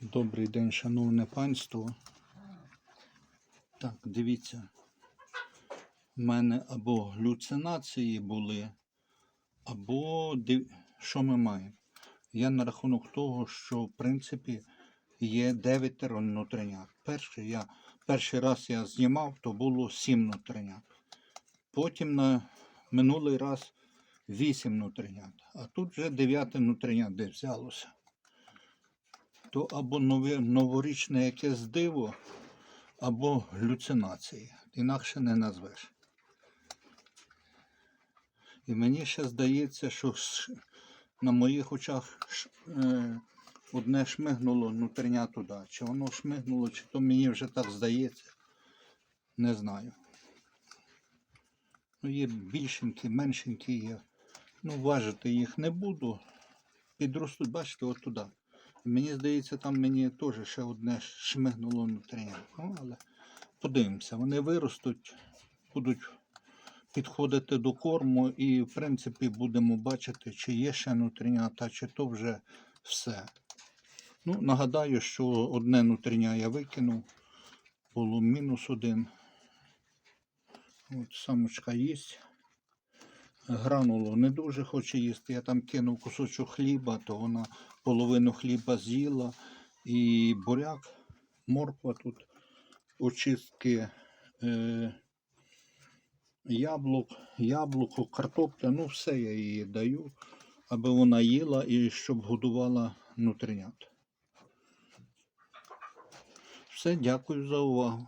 Добрий день, шановне панство. Так, дивіться. У мене або галюцинації були, або що ми маємо? Я на рахунок того, що в принципі є 9 внутрінят. Перший, я, перший раз я знімав, то було 7 внутрінят. Потім на минулий раз 8 внутрінят. А тут вже 9 внутрінят де взялося то або нове, новорічне якесь диво, або галюцинації. Інакше не назвеш. І мені ще здається, що на моїх очах е, одне шмигнуло внутрішня туди. Чи воно шмигнуло, чи то мені вже так здається. Не знаю. Ну, є більшенькі, меншенькі є. Ну, важити їх не буду. Підростуть, бачите, от туди. Мені здається, там мені теж ще одне шмигнуло внутрі. Ну, але подивимося, вони виростуть, будуть підходити до корму і, в принципі, будемо бачити, чи є ще нутрінята, чи то вже все. Ну, нагадаю, що одне нутриня я викинув, було мінус один. От самочка їсть. Гранулу не дуже хоче їсти. Я там кинув кусочок хліба, то вона половину хліба з'їла. І буряк, морква тут, очистки е, яблук, яблуко, картопля, ну все я їй даю, аби вона їла і щоб годувала нутринят. Все, дякую за увагу.